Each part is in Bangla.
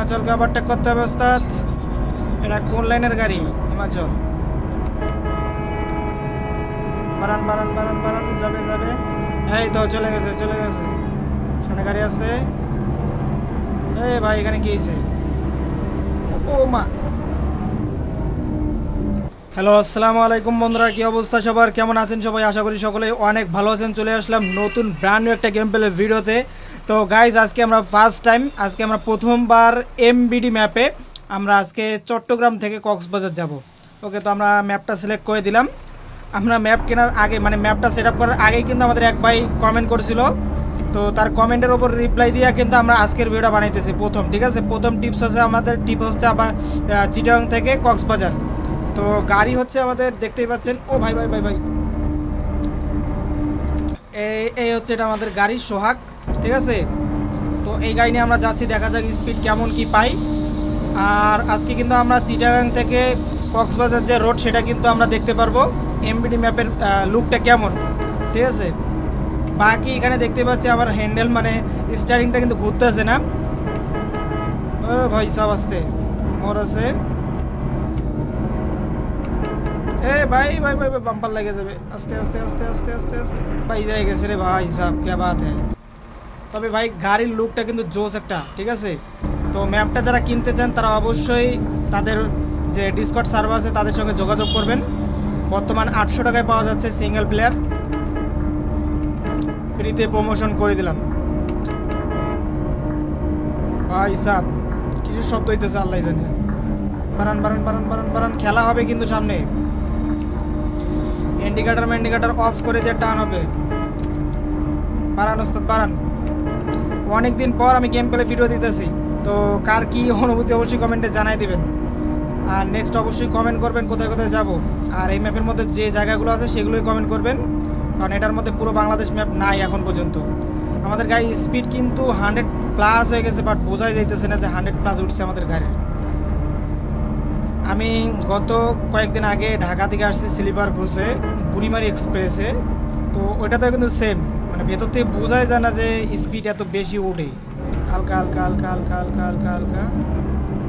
হিমাচলকে ওভারটেক করতে হবে, ওস্তাদ। এটা কোন লাইনের গাড়ি? হিমাচল। বারান বারান বারান বারান, যাবে যাবে। এই তো, চলে গেছে চলে গেছে। সামনে গাড়ি আছে। এই ভাই, এখানে কি হয়েছে? ও মা। হ্যালো, আসসালামু আলাইকুম বন্ধুরা, কি অবস্থা সবার? কেমন আছেন সবাই? আশা করি সকলে অনেক ভালো আছেন। চলে আসলাম নতুন ব্র্যান্ড নিউ একটা গেম প্লের ভিডিওতে তো গাইজ আজকে আমরা ফার্স্ট টাইম আজকে আমরা প্রথমবার এমবিডি ম্যাপে আমরা আজকে চট্টগ্রাম থেকে কক্সবাজার যাব। ওকে তো আমরা ম্যাপটা সিলেক্ট করে দিলাম। আমরা ম্যাপ কেনার আগে মানে ম্যাপটা সেট করার আগেই কিন্তু আমাদের এক ভাই কমেন্ট করেছিল। তো তার কমেন্টের ওপর রিপ্লাই দিয়ে কিন্তু আমরা আজকের ভিডিওটা বানাইতেছি প্রথম, ঠিক আছে? প্রথম টিপস হচ্ছে আমাদের টিপ হচ্ছে আবার চিটাগাং থেকে কক্সবাজার। তো গাড়ি হচ্ছে আমাদের, দেখতেই পাচ্ছেন, ও ভাই ভাই ভাই ভাই। এই হচ্ছে এটা আমাদের গাড়ি, সোহাগ। ঠিক আছে? তো এই গাড়ি নিয়ে আমরা যাচ্ছি, দেখা যাক স্পিড কেমন কি পাই। আর আজকে কিন্তু আমরা চিটাগাং থেকে কক্সবাজার যে রোড সেটা কিন্তু আমরা দেখতে পারব। এমবিডি ম্যাপের লুকটা কেমন? ঠিক আছে? বাকি এখানে দেখতে পাচ্ছি আমার হ্যান্ডেল মানে স্টারিংটা কিন্তু ঘুরতেছে না। ও ভাই, সব আসতে মোর আছে। ভাই ভাই ভাই ভাই বাম্পার লেগে যাবে। আস্তে আস্তে আস্তে আস্তে আস্তে আস্তে। ভাই যাই গেছে রে ভাই সাহেব কে বাত হ্যাঁ তবে ভাই, গাড়ির লুকটা কিন্তু জোস একটা, ঠিক আছে? তো ম্যাপটা যারা কিনতে চান, তারা অবশ্যই তাদের যে ডিসকট সার্ভার আছে, তাদের সঙ্গে যোগাযোগ করবেন। বর্তমান আটশো টাকায় পাওয়া যাচ্ছে সিঙ্গেল প্লেয়ার ফ্রিতে প্রমোশন করে দিলাম। ভাই সাহ কিছু শব্দ হইতেছে আল্লাহ জানে। বারান বারান বারান বারান বারান, খেলা হবে কিন্তু সামনে। ইন্ডিকেটার ম্যান্ডিকেটার অফ করে দিয়ে টান হবে। বারান, ওস্তাদ, বারান। অনেক দিন পর আমি গেম প্লে ভিডিও দিতেছি। তো কার কি অনুভূতি অবশ্যই কমেন্টে জানাই দিবেন। আর নেক্সট অবশ্যই কমেন্ট করবেন কোথায় কোথায় যাব। আর এই ম্যাপের মধ্যে যে জায়গাগুলো আছে সেগুলোই কমেন্ট করবেন। কারণ এটার মধ্যে পুরো বাংলাদেশ ম্যাপ নাই এখন পর্যন্ত। আমাদের গাড়ির স্পিড কিন্তু হান্ড্রেড প্লাস হয়ে গেছে বাট বোঝাই যাইতেছে না যে হান্ড্রেড প্লাস উঠছে আমাদের গাড়ির। আমি গত কয়েকদিন আগে ঢাকা থেকে আসছি স্লিপার ঘুষে বুড়িমারি এক্সপ্রেসে তো ওইটাতে কিন্তু সেম মানে ভেতর থেকে বোঝাই যায় না যে স্পিড এত বেশি ওঠে। হালকা হালকা হালকা হালকা হালকা হালকা হালকা।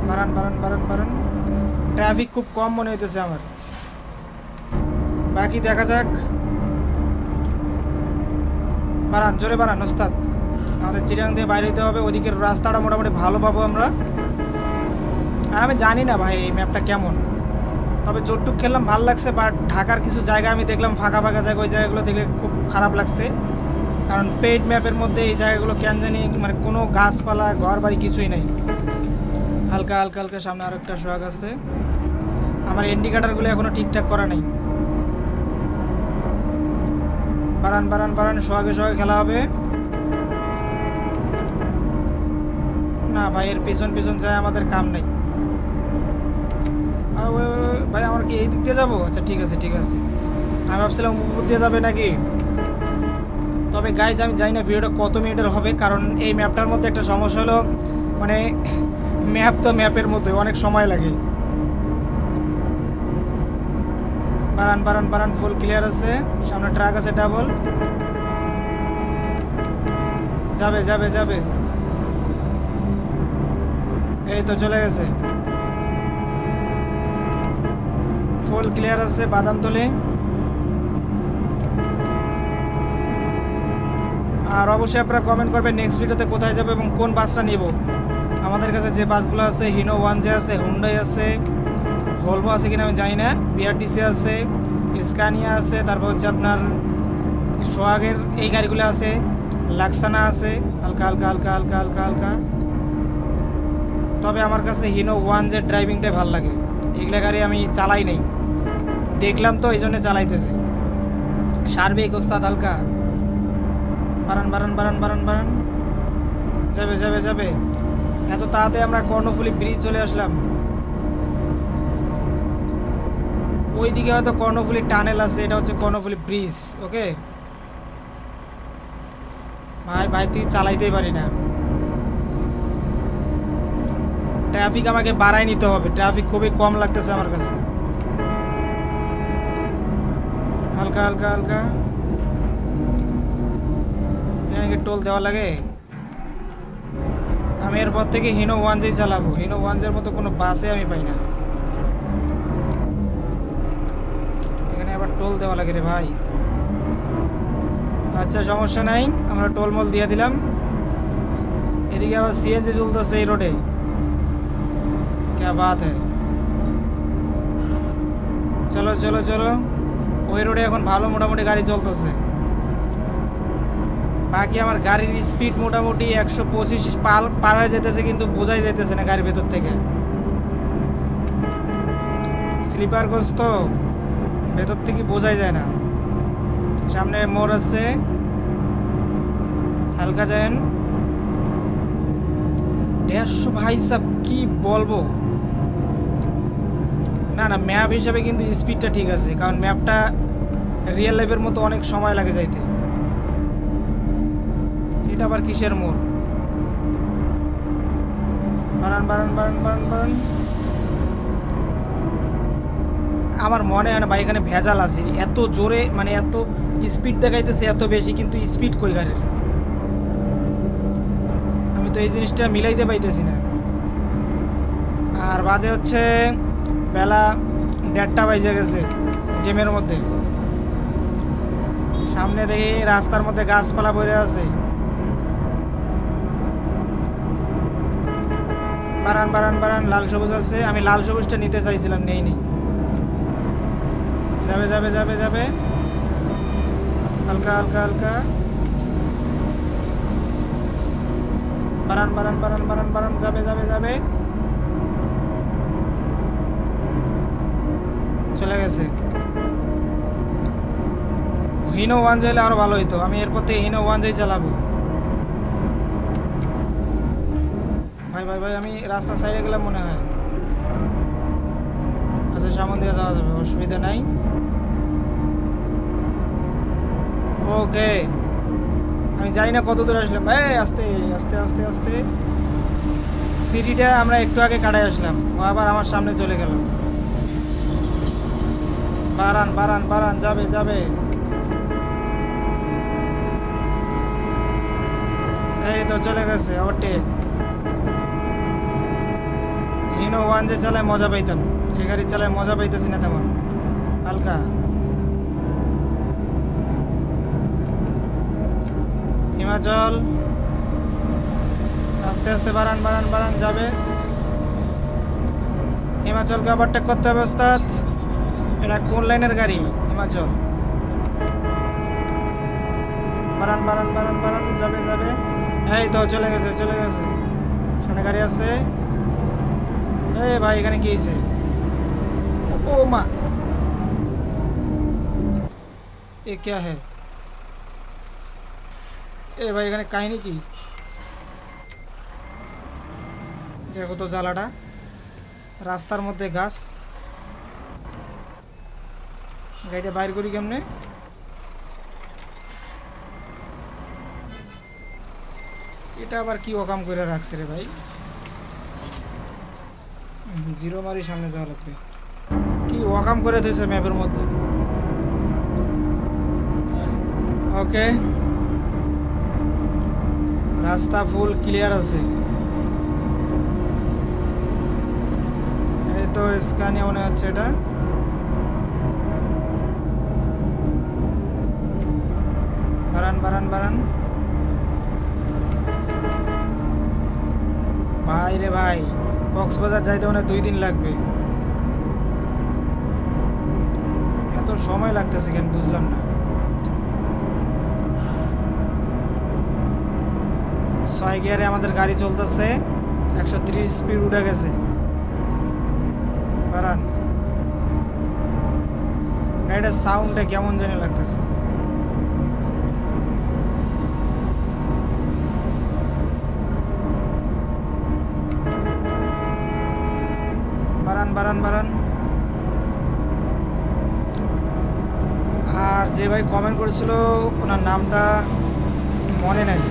বাড়ান বাড়ান বাড়ান বাড়ান ট্রাফিক খুব কম মনে হইতেছে আমার। বাকি দেখা যাক। বাড়ান জোরে বাড়ান ওস্তাদ। আমাদের চিরাং দিয়ে বাইরে হইতে হবে। ওদিকের রাস্তাটা মোটামুটি ভালো পাবো আমরা। আর আমি জানি না ভাই এই ম্যাপটা কেমন। তবে জোরটুক খেললাম, ভালো লাগছে বাট ঢাকার কিছু জায়গা আমি দেখলাম, ফাঁকা ফাঁকা জায়গা, ওই জায়গাগুলো দেখলে খুব খারাপ লাগছে। কারণ পেইড ম্যাপের মধ্যে এই জায়গাগুলো কেন জানি মানে কোনো গাছপালা ঘর বাড়ি কিছুই নেই। হালকা হালকা হালকা সামনে আরও একটা সোহাগ আছে। আমার ইন্ডিকেটারগুলো এখনও ঠিকঠাক করা নেই। বারান বারান বারান, সোহাগে সোহাগে খেলা হবে। না ভাই, এর পিছন পিছন যায় আমাদের কাম নেই। ভাই, আমার কি এই দিক দিয়ে যাব? আচ্ছা ঠিক আছে ঠিক আছে। আমি ভাবছিলাম উপর দিয়ে যাবে নাকি? তবে গাইজ আমি জানি না ভিডিওটা কত মিনিটের হবে, কারণ এই ম্যাপটার মধ্যে একটা সমস্যা হলো মানে ম্যাপ তো ম্যাপের মধ্যে অনেক সময় লাগে। বারান বারান বারান ফুল ক্লিয়ার আছে। সামনে ট্রাক আছে ডাবল যাবে যাবে যাবে। এই তো চলে গেছে। ফুল ক্লিয়ার আছে বাদামতলি। আর অবশ্যই আপনারা কমেন্ট করবেন নেক্সট ভিডিওতে কোথায় যাব এবং কোন বাসটা নিব। আমাদের কাছে যে বাসগুলো আছে হিনো ওয়ান জে আছে হুন্ডাই আছে ভলভো আছে কিনা আমি জানি না বিআরটিসি আছে স্কানিয়া আছে, তারপর হচ্ছে আপনার সোহাগের এই গাড়িগুলো আছে লাক্সানা আছে, হালকা হালকা হালকা হালকা হালকা হালকা। তবে আমার কাছে হিনো ওয়ান জেড ড্রাইভিংটাই ভালো লাগে, এগুলা গাড়ি আমি চালাই নেই। দেখলাম তো এই জন্য চালাইতেছি। সার্বিক ওস্তাদ হালকা। বারান বারান বারান বারান বারান। যাবে যাবে যাবে। এত তাড়াতাড়ি আমরা কর্ণফুলি ব্রিজ চলে আসলাম। ওইদিকে হয়তো কর্ণফুলি টানেল আছে, এটা হচ্ছে কর্ণফুলি ব্রিজ ওকে ভাই ভাই, তুই চালাইতেই পারি না। ট্রাফিক আমাকে বাড়াই নিতে হবে। ট্রাফিক খুবই কম লাগতেছে আমার কাছে। হালকা হালকা হালকা। কি টোল দেওয়া লাগে। আমি এরপর থেকে হিনো ওয়ান জেই চালাবো। হিনো ওয়ান জের মতো কোনো বাসে আমি পাই না। এখানে আবার টোল দেওয়া লাগে রে ভাই। আচ্ছা সমস্যা নাই। আমরা টোল মল দিয়ে দিলাম। এদিকে আবার সিএনজি চলতেছে এই রোডে কে বাত চলো চলো চলো। ওই রোডে এখন ভালো মোটামুটি গাড়ি চলতেছে। বাকি আমার গাড়ির স্পিড মোটামুটি একশো পঁচিশ পাল পার হয়ে যেতেছে কিন্তু বোঝাই যাইতেছে না গাড়ির ভেতর থেকে। স্লিপার কোচ তো ভেতর থেকে বোঝাই যায় না। সামনে মোড় আছে। হালকা যায়েন দেড়শো ভাই সাহ কি বলব? না না ম্যাপ হিসাবে কিন্তু স্পিডটা ঠিক আছে, কারণ ম্যাপটা রিয়েল লাইফের মতো অনেক সময় লাগে যাইতে। এটা আবার কিসের মোড়? বারান বারান বারান বারান বারান। আমার মনে হয় না ভাই, এখানে ভেজাল আছে। এত জোরে মানে এত স্পিড দেখাইতেছে, এত বেশি কিন্তু স্পিড কই গাড়ির আমি তো এই জিনিসটা মিলাইতে পাইতেছি না। আর বাজে হচ্ছে বেলা দেড়টা বাজে গেছে গেমের মধ্যে। সামনে দেখি রাস্তার মধ্যে গাছপালা পড়ে আছে। বারান বারান বারান, লাল সবুজ আছে। আমি লাল সবুজটা নিতে চাইছিলাম, নেই নেই। যাবে যাবে যাবে যাবে। হালকা হালকা হালকা। বারান বারান বারান বারান বারান, যাবে যাবে যাবে। চলে গেছে। হিনো ওয়ান যাইলে আরও ভালো হইতো। আমি এরপর থেকে হিনো ওয়ান যাই চালাবো। ভাই ভাই ভাই, আমি রাস্তা সাইডে গেলাম মনে হয়। আচ্ছা সামন দিয়ে যাওয়া যাবে, অসুবিধা নাই। ওকে। আমি জানি না কত দূর আসলাম। ভাই আস্তে আস্তে আস্তে আস্তে। সিঁড়িটা আমরা একটু আগে কাটাই আসলাম। ও আবার আমার সামনে চলে গেল। বারান বারান বারান, যাবে যাবে। এই তো চলে গেছে ওভারটেক হিনো ওয়ান যে চালায় মজা পাইতাম। এই গাড়ি চালায় মজা পাইতেছি না তেমন। হালকা। হিমাচল। আস্তে আস্তে বাড়ান বাড়ান বাড়ান যাবে। হিমাচলকে ওভারটেক করতে হবে ওস্তাদ। এটা কোন লাইনের গাড়ি? হিমাচল। বাড়ান বাড়ান বাড়ান বাড়ান, যাবে যাবে। এই তো, চলে গেছে চলে গেছে। সামনে গাড়ি আছে। এই ভাই এখানে কি হয়েছে ও মা এ क्या है এ ভাই এখানে কাহিনী কি দেখো তো জ্বালাটা রাস্তার মধ্যে গাছ গাড়িটা বাইর করি কেমনে এটা আবার কি অকাম করে রাখছে রে ভাই জিরো মারি সামনে যাওয়া লাগবে কি ওয়াকাম করে দিয়েছে ম্যাপের মধ্যে? ওকে। রাস্তা ফুল ক্লিয়ার আছে। এই তো স্ক্যানিয়া মনে হচ্ছে এটা। বারান বারান বারান ভাই রে ভাই। কক্সবাজার যাইতে মানে দুই দিন লাগবে। এত সময় লাগতেছে কেন বুঝলাম না। ছয় গিয়ারে আমাদের গাড়ি চলতেছে, একশো তিরিশ স্পিড উঠে গেছে। বারান। গাড়িটার সাউন্ডটা কেমন জানি লাগতেছে। বারান বারান আর যে ভাই কমেন্ট করেছিল, ওনার নামটা মনে নেই।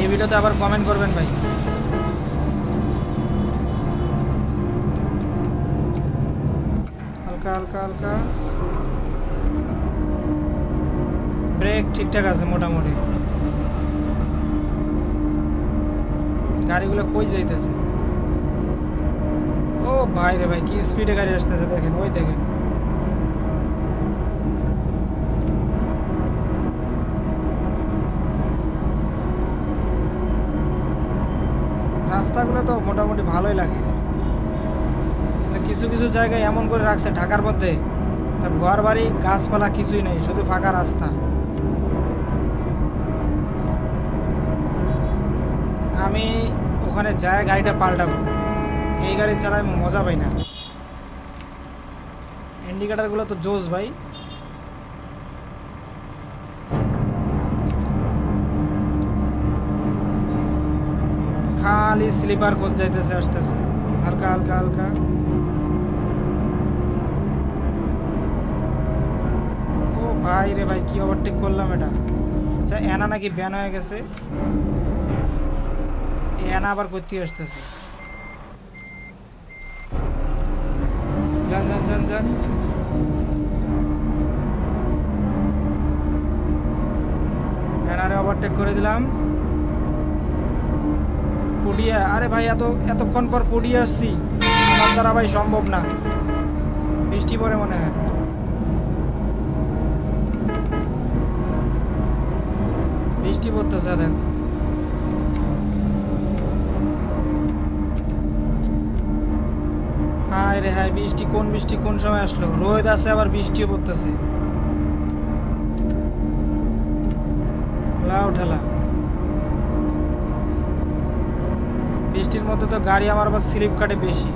এই ভিডিওতে আবার কমেন্ট করবেন ভাই। হালকা হালকা হালকা। ব্রেক ঠিকঠাক আছে মোটামুটি। গাড়িগুলো কই যাইতেছে? ভাই রে ভাই, কি স্পিডে গাড়ি আসতেছে দেখেন, ওই দেখেন। রাস্তাগুলো তো মোটামুটি ভালোই লাগে। কিছু কিছু জায়গায় এমন করে রাখছে ঢাকার মধ্যে, তা ঘর বাড়ি গাছপালা কিছুই নেই, শুধু ফাঁকা রাস্তা। আমি ওখানে যাই গাড়িটা পাল্টাবো। এই গাড়ি চালায় আমি মজা পাই না। ইন্ডিকেটারগুলো তো জোস ভাই। খালি স্লিপার কোচ যাইতেছে, আসতেছে। হালকা হালকা হালকা। ও ভাই রে ভাই, কি ওভারটেক করলাম এটা? আচ্ছা এনা নাকি ব্যান হয়ে গেছে। এই এনা আবার করতে আসতেছে। যান এনারে ওভারটেক করে দিলাম। পুডিয়া, আরে ভাই, এত, এতক্ষণ পর পুডিয়া আসছি। আমার দ্বারা ভাই সম্ভব না। বৃষ্টি পড়ে মনে হয়। বৃষ্টি পড়তেছে, দেখ। হায় রে হায়, বৃষ্টি কোন বৃষ্টি কোন সময় আসলো? রোদ আছে, আবার বৃষ্টিও পড়তেছে। বৃষ্টির মধ্যে তো গাড়ি আমার আবার স্লিপ কাটে বেশি।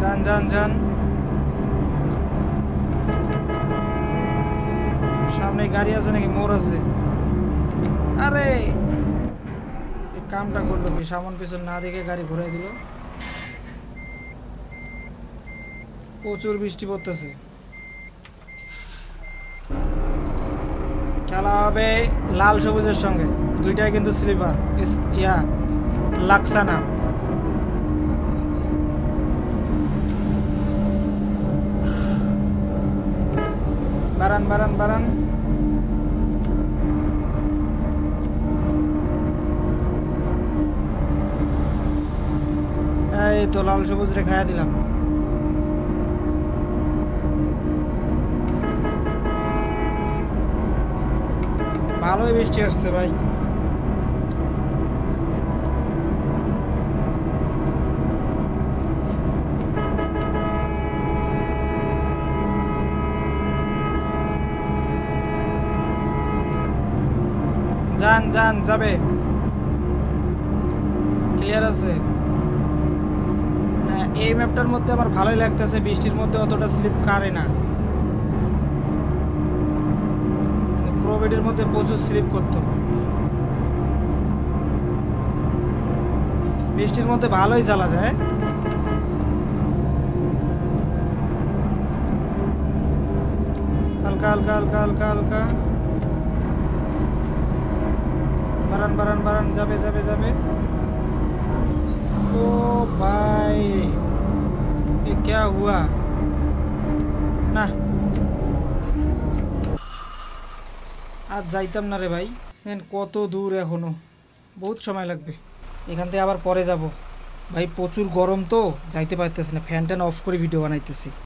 যান যান। সামনে গাড়ি আছে নাকি? মোড় আছে। আরে! কামটা করল কি? সামন পিছন না দেখে গাড়ি ঘুরাই দিল। প্রচুর বৃষ্টি পড়তেছে। খেলা হবে লাল সবুজের সঙ্গে। দুইটাই কিন্তু স্লিপার। ইয়া লাক্সানা বারান বারান বারান এই তো লাল সবুজ রে খাইয়া দিলাম। ভালোই বৃষ্টি আসছে ভাই। যান যান, যাবে। ক্লিয়ার আছে? এই ম্যাপটার মধ্যে আমার ভালোই লাগতেছে, বৃষ্টির মধ্যে অতটা স্লিপ কারে না। প্রোবেডের মধ্যে প্রচুর স্লিপ করতো। বৃষ্টির মধ্যে ভালোই চালা যায়। হালকা হালকা হালকা হালকা হালকা। বারান বারান বারান, যাবে যাবে যাবে। ও ভাই ये क्या हुआ না আর যাইতাম না রে ভাই দেন কত দূর এখনো বহুত সময় লাগবে এখান থেকে আবার পরে যাব ভাই প্রচুর গরম তো যাইতে পারতেছি না ফ্যান ট্যান অফ করে ভিডিও বানাইতেছি